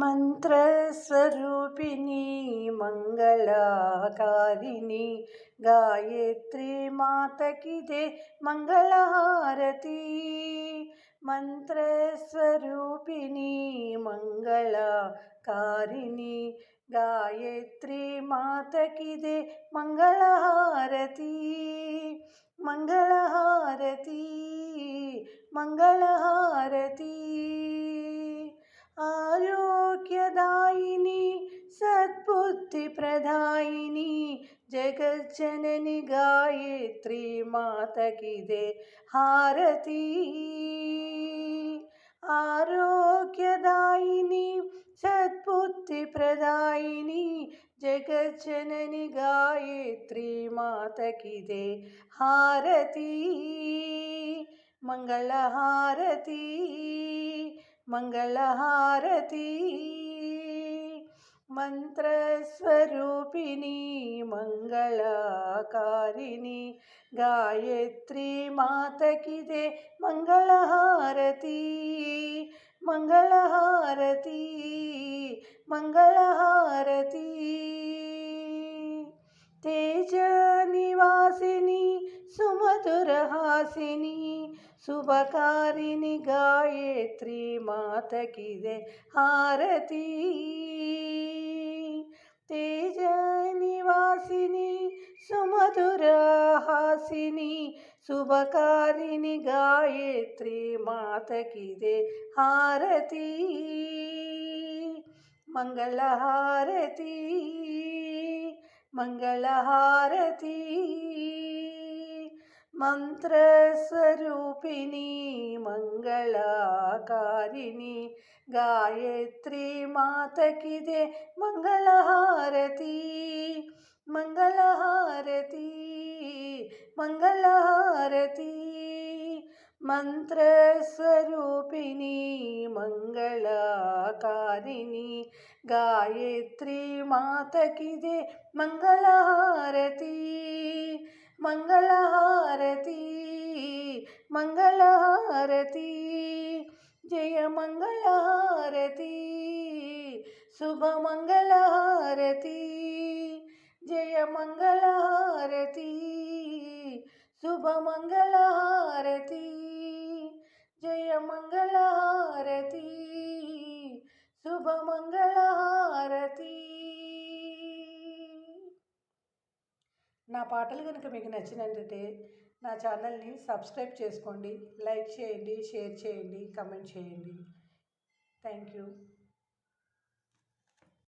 మంత్రస్వరూపిణి మంగళకారిణి గాయత్రి మాతకిదే మంగళహారతి మంత్రస్వరూపిణి మంగళకారిణి గాయత్రి మాతకిదే మంగళహారతి మంగళహారతి మంగళహారతి సద్బుద్ధిప్రదాయిని జగజ్జనని గాయత్రి మాతకిదే హారతి ఆరోగ్యదాయిని సద్బుద్ధిప్రదాయిని జగజ్జనని గాయత్రి మాతకిదే హారతి మంగళహారతి మంగళహారతి మంత్రస్వరూపిణి మంగళకారిణి గాయత్రి మాతకిదే మంగళహారతి మంగళహారతి మంగళహారతి. తేజ నివాసిని సుమధురహాసిని శుభకారిణి గాయత్రి మాతకిదే హారతి. నివాసిని సుమధురహాసిని శుభకారిణి గాయత్రి మాతకిదే హారతి మంగళహారతి మంగళహారతి మంత్రస్వరూపిణి మంగళకారిణి గాయత్రి మాతకిదే మంగళహారతి మంగళహారతి మంగళహారతి. మంత్రస్వరూపిణి మంగళకారిణి గాయత్రి మాతకిదే మంగళహారతి. మంగళహారతి మంగళహారతి. జయ మంగళహారతి శుభమంగళహారతి జయ మంగళహారతి శుభమంగళహారతి జయ మంగళహారతి శుభ మంగళహారతి నా పాటలు కనుక మీకు నచ్చినట్లయితే నా ఛానల్ని సబ్స్క్రైబ్ చేసుకోండి లైక్ చేయండి షేర్ చేయండి కమెంట్ చేయండి. Thank you.